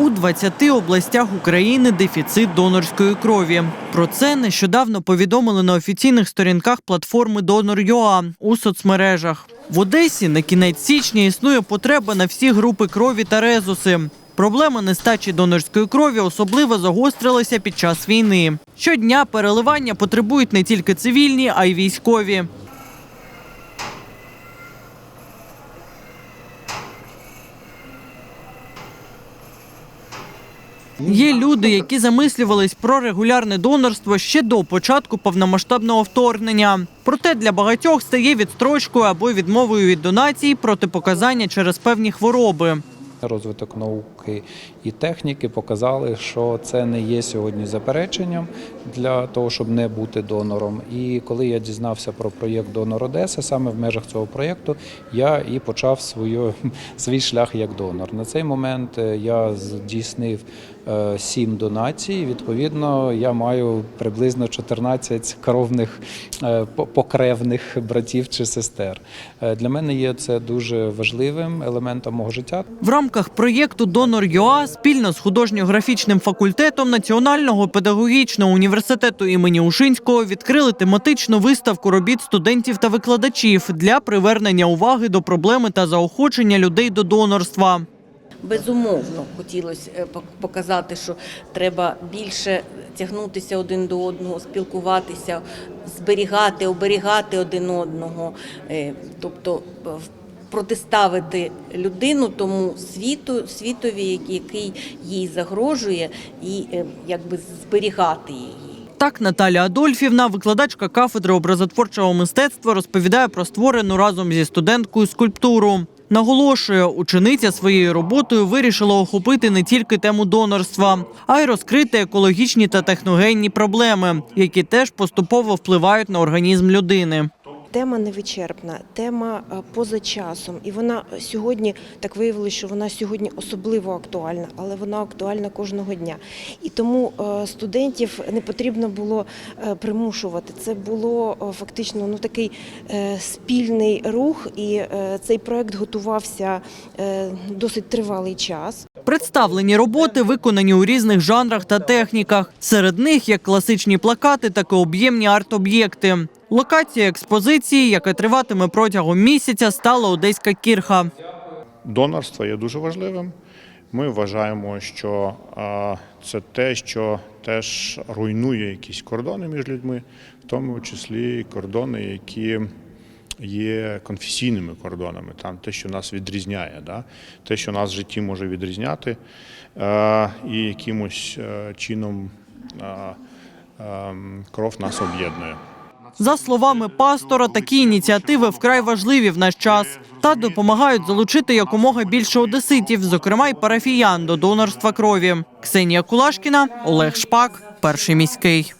У 20 областях України дефіцит донорської крові. Про це нещодавно повідомили на офіційних сторінках платформи Донор.ua у соцмережах. В Одесі на кінець січня існує потреба на всі групи крові та резуси. Проблема нестачі донорської крові особливо загострилася під час війни. Щодня переливання потребують не тільки цивільні, а й військові. Є люди, які замислювались про регулярне донорство ще до початку повномасштабного вторгнення. Проте для багатьох стає відстрочкою або відмовою від донацій протипоказання через певні хвороби. Розвиток науки і техніки показали, що це не є сьогодні запереченням для того, щоб не бути донором. І коли я дізнався про проєкт Донор Одеса, саме в межах цього проєкту я і почав свою, свій шлях як донор. На цей момент е, я здійснив е, сім донацій. Відповідно, я маю приблизно 14 кровних е, покревних братів чи сестер. Для мене є це дуже важливим елементом мого життя. В рамках проєкту Донор ЮА спільно з художньо-графічним факультетом Національного педагогічного університету імені Ушинського відкрили тематичну виставку робіт студентів та викладачів для привернення уваги до проблеми та заохочення людей до донорства. Безумовно, хотілося е, показати, що треба більше тягнутися один до одного, спілкуватися, зберігати, оберігати один одного, Е, тобто е, протиставити людину тому світу, світові, який їй загрожує, і е, якби зберігати її. Так, Наталя Адольфівна, викладачка кафедри образотворчого мистецтва, розповідає про створену разом зі студенткою скульптуру. Наголошує, учениця своєю роботою вирішила охопити не тільки тему донорства, а й розкрити екологічні та техногенні проблеми, які теж поступово впливають на організм людини. Тема невичерпна, тема е, поза часом, і вона сьогодні так виявилося, що вона сьогодні особливо актуальна, але вона актуальна кожного дня. І тому е, студентів не потрібно було е, примушувати. Це було фактично ну такий спільний рух, і цей проект готувався досить тривалий час. Представлені роботи виконані у різних жанрах та техніках. Серед них як класичні плакати, так і об'ємні арт-об'єкти. Локація експозиції, яка триватиме протягом місяця, стала Одеська кірха. Донорство є дуже важливим. Ми вважаємо, що це те, що теж руйнує якісь кордони між людьми, в тому числі кордони, які є конфесійними кордонами, там те, що нас відрізняє, да? те, що нас в житті може відрізняти, і якимось е, чином е, е, кров нас об'єднує. За словами пастора, такі ініціативи вкрай важливі в наш час та допомагають залучити якомога більше одеситів, зокрема й парафіян до донорства крові. Ксенія Кулашкіна, Олег Шпак, перший міський.